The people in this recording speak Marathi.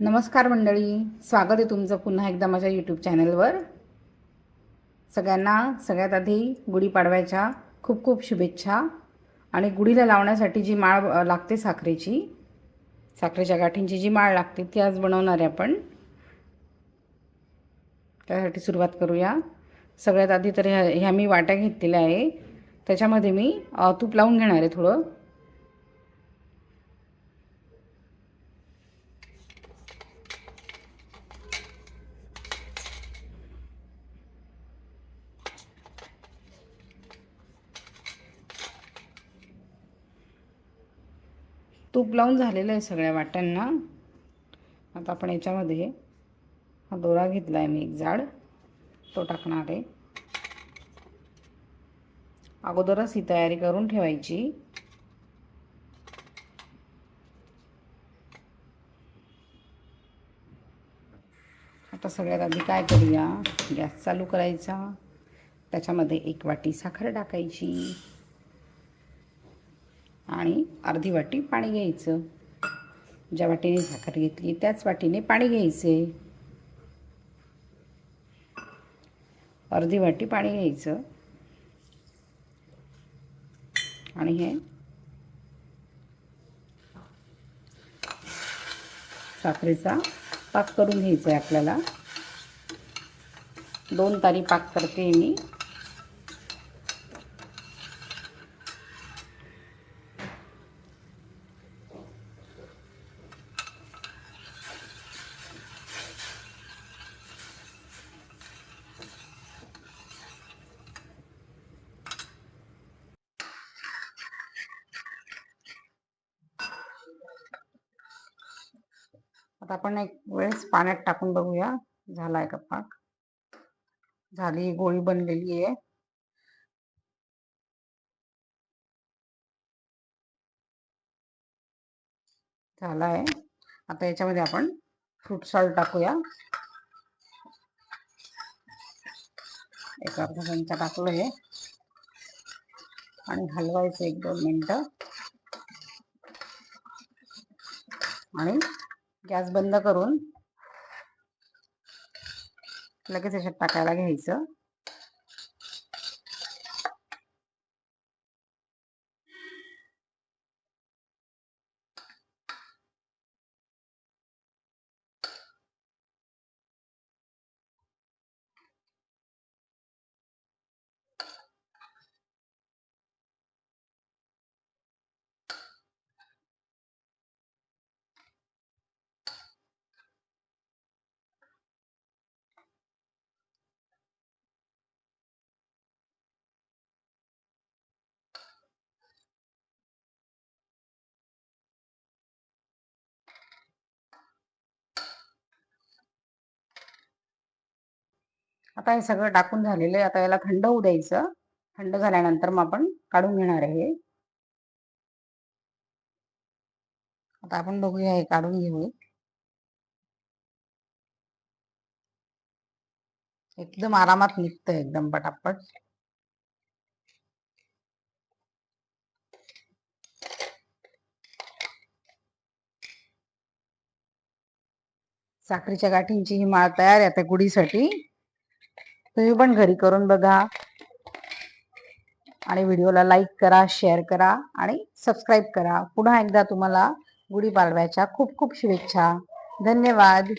नमस्कार मंडळी स्वागत आहे तुमचं पुन्हा एकदा माझ्या यूट्यूब चॅनलवर सगळ्यांना सगळ्यात आधी गुढीपाडव्याच्या खूप खूप शुभेच्छा आणि गुढीला लावण्यासाठी जी माळ लागते साखरेची साखरेच्या गाठींची जी माळ लागते ती आज बनवणार आहे आपण. त्यासाठी सुरुवात करूया. सगळ्यात आधी तर ह्या ह्या मी वाट्या घेतलेल्या आहे. त्याच्यामध्ये मी तूप लावून घेणार आहे थोडं. तूप लावून झालेलं आहे सगळ्या वाट्यांना. आता आपण याच्यामध्ये हा दोरा घेतला आहे मी एक जाड. तो टाकणार आहे. अगोदरच ही तयारी करून ठेवायची. आता सगळ्यात आधी काय करूया? गॅस चालू करायचा. त्याच्यामध्ये एक वाटी साखर टाकायची. आणि अर्धी वाटी पाणी घ्यायचं. ज्या वाटीने साखर घेतली त्याच वाटीने पाणी घ्यायचे. अर्धी वाटी पाणी घ्यायचं. आणि हे साखरेचा पाक करून घ्यायचा आहे आपल्याला. दोन तारी पाक करते मी. आता आपण एक वेळेस पाण्यात टाकून बघूया. झाला आहे का पाक? झाली गोळी बनलेली आहे. झाला आहे आता याच्यामध्ये आपण फ्रूट सॉल्ट टाकूया. एक अर्धा चमचा टाकलं आहे. आणि हलवायचं एक दोन मिनटं. आणि गॅस बंद करून लगेच याच्यात टाकायला घ्यायचं. आता हे सगळं टाकून झालेलं आहे. आता याला थंड होऊ द्यायचं. थंड झाल्यानंतर मग आपण काढून घेणार आहे आता आपण बघूया हे काढून घेऊ. एकदम आरामात निघतं एकदम पटापट. साखरेच्या गाठींची ही माळ तयार आहे आता गुढीसाठी. तुम्ही पण घरी करून बघा. आणि व्हिडिओला लाईक करा शेअर करा आणि सबस्क्राईब करा. पुन्हा एकदा तुम्हाला गुढीपाडव्याच्या खूप खूप शुभेच्छा. धन्यवाद.